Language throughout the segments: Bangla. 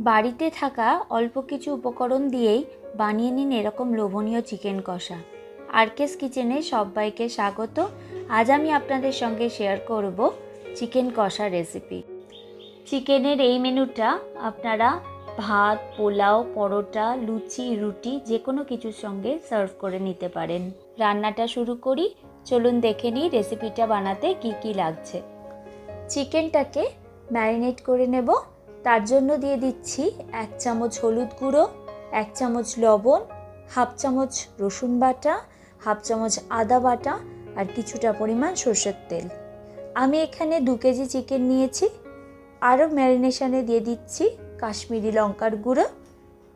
বাড়িতে থাকা অল্প কিছু উপকরণ দিয়েই বানিয়ে নিন এরকম লোভনীয় চিকেন কষা। আরকেস কিচেনে সবাইকে স্বাগত। আজ আমি আপনাদের সঙ্গে শেয়ার করব চিকেন কষা রেসিপি। চিকেনের এই মেনুটা আপনারা ভাত, পোলাও, পরোটা, লুচি, রুটি যে কোনো কিছুর সঙ্গে সার্ভ করে নিতে পারেন। রান্নাটা শুরু করি। চলুন দেখে নিই রেসিপিটা বানাতে কি কি লাগছে। চিকেনটাকে ম্যারিনেট করে নেব। তার জন্য দিয়ে দিচ্ছি এক চামচ হলুদ গুঁড়ো, এক চামচ লবণ, হাফ চামচ রসুন বাটা, হাফ চামচ আদা বাটা আর কিছুটা পরিমাণ সর্ষের তেল। আমি এখানে দু কেজি চিকেন নিয়েছি। আরও ম্যারিনেশনে দিয়ে দিচ্ছি কাশ্মীরি লঙ্কার গুঁড়ো।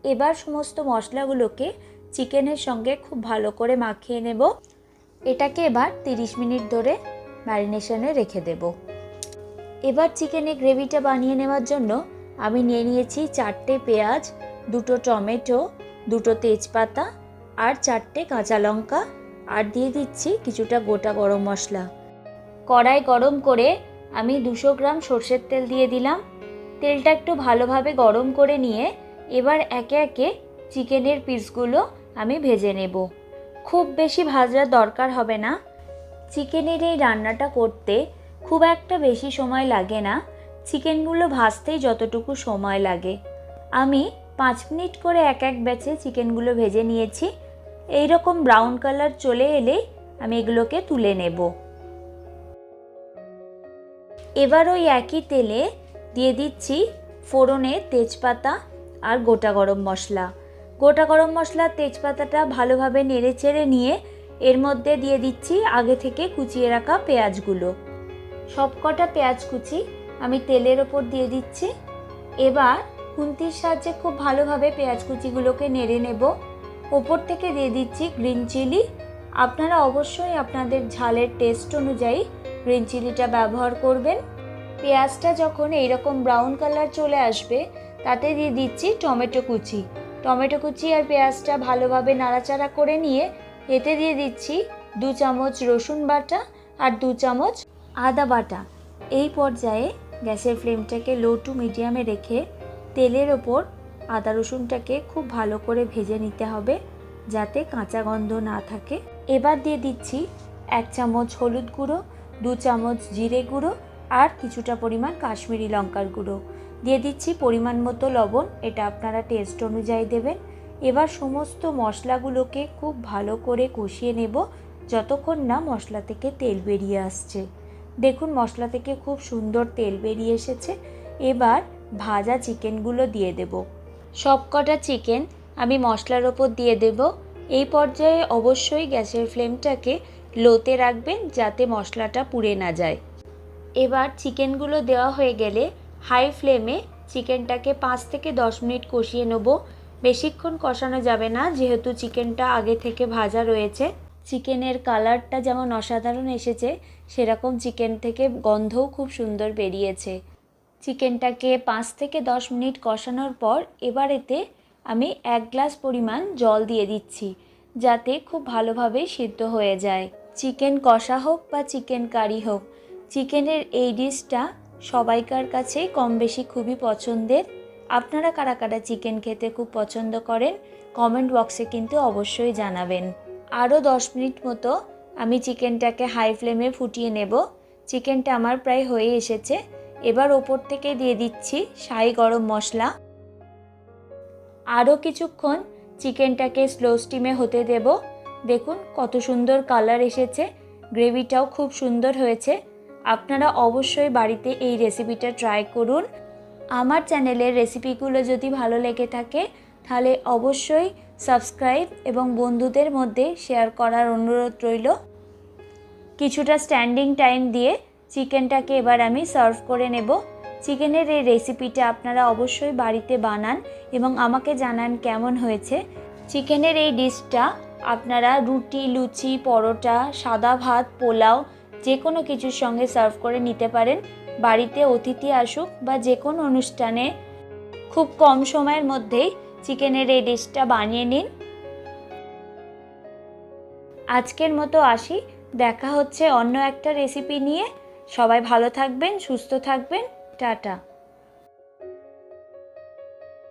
এবার সমস্ত মশলাগুলোকে চিকেনের সঙ্গে খুব ভালো করে মাখিয়ে নেব। এটাকে এবার 30 মিনিট ধরে ম্যারিনেশনে রেখে দেব। এবার চিকেনে গ্রেভিটা বানিয়ে নেওয়ার জন্য আমি নিয়ে নিয়েছি চারটে পেঁয়াজ, দুটো টমেটো, দুটো তেজপাতা আর চারটে কাঁচা লঙ্কা আর দিয়ে দিচ্ছি কিছুটা গোটা গরম মশলা। কড়াই গরম করে আমি দুশো গ্রাম সর্ষের তেল দিয়ে দিলাম। তেলটা একটু ভালোভাবে গরম করে নিয়ে এবার একে একে চিকেনের পিসগুলো আমি ভেজে নেব। খুব বেশি ভাজার দরকার হবে না। চিকেনের এই রান্নাটা করতে খুব একটা বেশি সময় লাগে না। চিকেনগুলো ভাজতেই যতটুকু সময় লাগে। আমি পাঁচ মিনিট করে এক এক ব্যাচে চিকেনগুলো ভেজে নিয়েছি। এই রকম ব্রাউন কালার চলে এলেই আমি এগুলোকে তুলে নেব। এবার ওই একই তেলে দিয়ে দিচ্ছি ফোড়নে তেজপাতা আর গোটা গরম মশলা। গোটা গরম মশলা তেজপাতাটা ভালোভাবে নেড়ে চেড়ে নিয়ে এর মধ্যে দিয়ে দিচ্ছি আগে থেকে কুচিয়ে রাখা পেঁয়াজগুলো। সবকটা পেঁয়াজ কুচি আমি তেলের ওপর দিয়ে দিচ্ছি। এবার খুন্তির সাহায্যে খুব ভালোভাবে পেঁয়াজ কুচিগুলোকে নেড়ে নেব। ওপর থেকে দিয়ে দিচ্ছি গ্রিন চিলি। আপনারা অবশ্যই আপনাদের ঝালের টেস্ট অনুযায়ী গ্রিন চিলিটা ব্যবহার করবেন। পেঁয়াজটা যখন এইরকম ব্রাউন কালার চলে আসবে, তাতে দিয়ে দিচ্ছি টমেটো কুচি। টমেটো কুচি আর পেঁয়াজটা ভালোভাবে নাড়াচাড়া করে নিয়ে এতে দিয়ে দিচ্ছি দু চামচ রসুন বাটা আর দু চামচ আদা বাটা। এই পর্যায়ে গ্যাসের ফ্লেমটাকে লো টু মিডিয়ামে রেখে তেলের ওপর আদা রসুনটাকে খুব ভালো করে ভেজে নিতে হবে যাতে কাঁচা গন্ধ না থাকে। এবার দিয়ে দিচ্ছি এক চামচ হলুদ গুঁড়ো, দু চামচ জিরে গুঁড়ো আর কিছুটা পরিমাণ কাশ্মীরি লঙ্কার গুঁড়ো। দিয়ে দিচ্ছি পরিমাণ মতো লবণ, এটা আপনারা টেস্ট অনুযায়ী দেবেন। এবার সমস্ত মশলাগুলোকে খুব ভালো করে কষিয়ে নেব, যতক্ষণ না মশলা থেকে তেল বেরিয়ে আসছে। দেখুন মশলা থেকে খুব সুন্দর তেল বেরিয়ে এসেছে। এবার ভাজা চিকেনগুলো দিয়ে দেব। সবকটা চিকেন আমি মশলার ওপর দিয়ে দেব। এই পর্যায়ে অবশ্যই গ্যাসের ফ্লেমটাকে লোতে রাখবেন যাতে মশলাটা পুড়ে না যায়। এবার চিকেনগুলো দেওয়া হয়ে গেলে হাই ফ্লেমে চিকেনটাকে পাঁচ থেকে দশ মিনিট কষিয়ে নেব। বেশিক্ষণ কষানো যাবে না, যেহেতু চিকেনটা আগে থেকে ভাজা রয়েছে। চিকেনের কালারটা যেমন অসাধারণ এসেছে, সেরকম চিকেন থেকে গন্ধও খুব সুন্দর বেরিয়েছে। চিকেনটাকে পাঁচ থেকে দশ মিনিট কষানোর পর এবার এতে আমি এক গ্লাস পরিমাণ জল দিয়ে দিচ্ছি, যাতে খুব ভালোভাবে সিদ্ধ হয়ে যায়। চিকেন কষা হোক বা চিকেন কারি হোক, চিকেনের এই ডিশটা সবাইকার কাছে কম বেশি খুবই পছন্দের। আপনারা কারা কারা চিকেন খেতে খুব পছন্দ করেন, কমেন্ট বক্সে কিন্তু অবশ্যই জানাবেন। আরও দশ মিনিট মতো আমি চিকেনটাকে হাই ফ্লেমে ফুটিয়ে নেব। চিকেনটা আমার প্রায় হয়ে এসেছে। এবার ওপর থেকে দিয়ে দিচ্ছি সাই গরম মশলা। আরও কিছুক্ষণ চিকেনটাকে স্লো স্টিমে হতে দেব। দেখুন কত সুন্দর কালার এসেছে। গ্রেভিটাও খুব সুন্দর হয়েছে। আপনারা অবশ্যই বাড়িতে এই রেসিপিটা ট্রাই করুন। আমার চ্যানেলের রেসিপিগুলো যদি ভালো লেগে থাকে, তাহলে অবশ্যই সাবস্ক্রাইব এবং বন্ধুদের মধ্যে শেয়ার করার অনুরোধ রইল। কিছুটা স্ট্যান্ডিং টাইম দিয়ে চিকেনটাকে এবার আমি সার্ভ করে নেব। চিকেনের এই রেসিপিটা আপনারা অবশ্যই বাড়িতে বানান এবং আমাকে জানান কেমন হয়েছে। চিকেনের এই ডিশটা আপনারা রুটি, লুচি, পরোটা, সাদা ভাত, পোলাও যে কোনো কিছুর সঙ্গে সার্ভ করে নিতে পারেন। বাড়িতে অতিথি আসুক বা যে কোনো অনুষ্ঠানে খুব কম সময়ের মধ্যেই চিকেনের এই ডিশটা বানিয়ে নিন। আজকের মতো আসি। দেখা হচ্ছে অন্য একটা রেসিপি নিয়ে। সবাই ভালো থাকবেন, সুস্থ থাকবেন। টাটা।